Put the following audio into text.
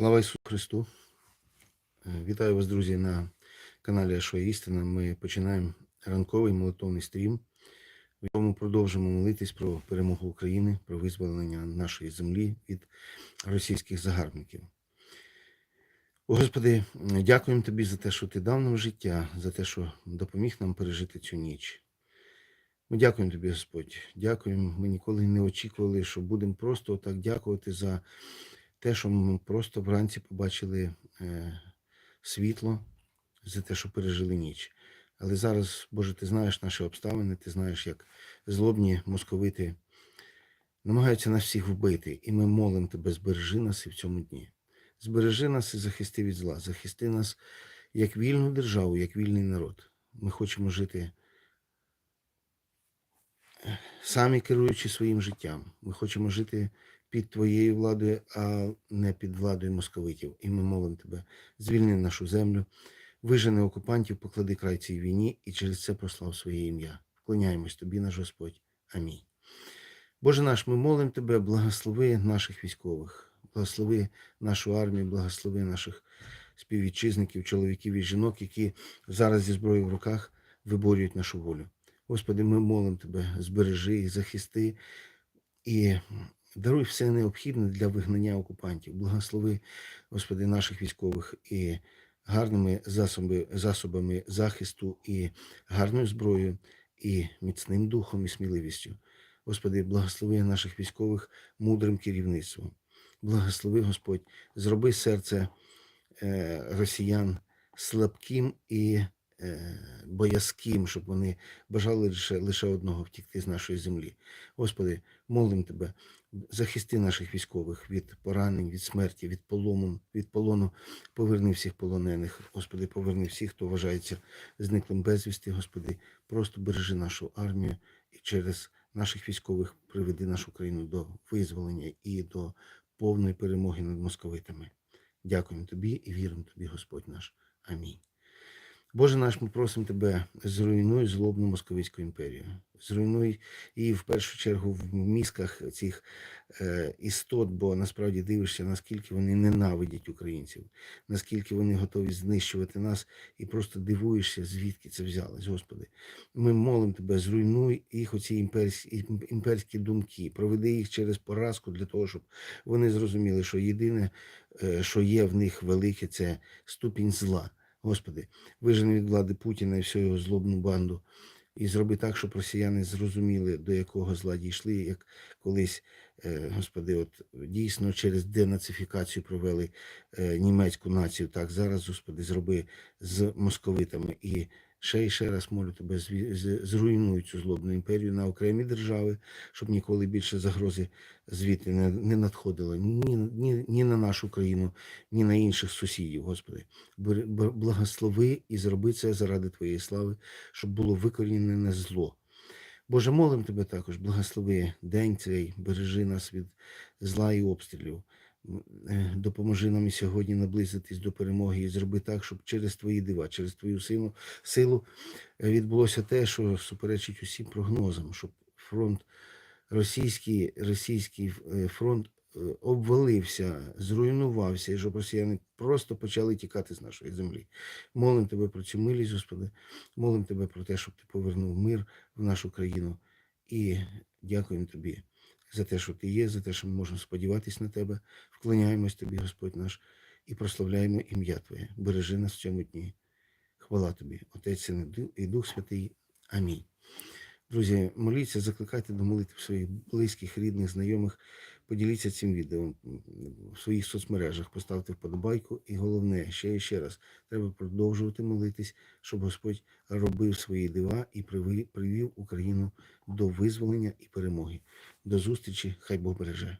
Слава Ісусу Христу! Е, Вітаю вас, друзі, на каналі Ашоя Істина. Ми починаємо ранковий молитовний стрім, в якому продовжимо молитись про перемогу України, про визволення нашої землі від російських загарбників. Господи, дякуємо Тобі за те, що Ти дав нам життя, за те, що допоміг нам пережити цю ніч. Ми дякуємо Тобі, Господь. Дякуємо. Ми ніколи не очікували, що будемо просто так дякувати за те, що ми просто вранці побачили е, світло, за те, що пережили ніч. Але зараз, Боже, ти знаєш наші обставини, ти знаєш, як злобні московити намагаються нас всіх вбити. І ми молимо тебе, збережи нас і в цьому дні. Збережи нас і захисти від зла, захисти нас як вільну державу, як вільний народ. Ми хочемо жити е, самі керуючи своїм життям. Ми хочемо жити під твоєю владою, а не під владою московитів. І ми молимо тебе, звільни нашу землю, вижени окупантів, поклади край цій війні і через це прослав своє ім'я. Вклоняємось тобі, наш Господь. Амінь. Боже наш, ми молимо тебе, благослови наших військових, благослови нашу армію, благослови наших співвітчизників, чоловіків і жінок, які зараз зі зброєю в руках виборюють нашу волю. Господи, ми молимо тебе, збережи захисти і даруй все необхідне для вигнання окупантів. Благослови, Господи, наших військових і гарними засоби, засобами захисту, і гарною зброєю, і міцним духом, і сміливістю. Господи, благослови наших військових мудрим керівництвом. Благослови, Господь, зроби серце е, росіян слабким і боязким, щоб вони бажали лише, лише одного втікти з нашої землі. Господи, молим Тебе, захисти наших військових від поранень, від смерті, від полону, від полону. Поверни всіх полонених, Господи, поверни всіх, хто вважається зниклим безвісти, Господи, просто бережи нашу армію і через наших військових приведи нашу країну до визволення і до повної перемоги над московитами. Дякуємо Тобі і віримо Тобі, Господь наш. Амінь. Боже наш, ми просимо Тебе, зруйнуй злобну московицьку імперію. Зруйнуй її в першу чергу в мізках цих е, істот, бо насправді дивишся, наскільки вони ненавидять українців, наскільки вони готові знищувати нас, і просто дивуєшся, звідки це взялось, Господи. Ми молимо Тебе, зруйнуй їх оці імперські, імперські думки, проведи їх через поразку для того, щоб вони зрозуміли, що єдине, е, що є в них велике, це ступінь зла. Господи, вижени від влади Путіна і всю його злобну банду. І зроби так, щоб росіяни зрозуміли, до якого зла дійшли, як колись, е, Господи, от дійсно через денацифікацію провели е, німецьку націю. Так зараз, Господи, зроби з московитами. І ще і ще раз молю тебе, зруйнуй цю злобну імперію на окремі держави, щоб ніколи більше загрози звідти не, не надходило ні, ні, ні на нашу країну, ні на інших сусідів, Господи. Благослови і зроби це заради Твоєї слави, щоб було викорінене зло. Боже, молим Тебе також, благослови день цей, бережи нас від зла і обстрілів. Допоможи нам і сьогодні наблизитись до перемоги і зроби так, щоб через Твої дива, через Твою силу, силу е, відбулося те, що суперечить усім прогнозам, щоб фронт російський, російський е, фронт е, обвалився, зруйнувався, і щоб росіяни просто почали тікати з нашої землі. Молим тебе про цю милість, Господи, молим тебе про те, щоб ти повернув мир в нашу країну. І дякуємо тобі за те, що ти є, за те, що ми можемо сподіватись на тебе. Вклоняємось тобі, Господь наш, і прославляємо ім'я Твоє. Бережи нас в цьому дні. Хвала тобі, Отець і Дух Святий. Амінь. Друзі, моліться, закликайте до молитв своїх близьких, рідних, знайомих. Поділіться цим відео в своїх соцмережах, поставте вподобайку. І головне, ще і ще раз, треба продовжувати молитись, щоб Господь робив свої дива і привів Україну до визволення і перемоги. До зустрічі, хай Бог береже.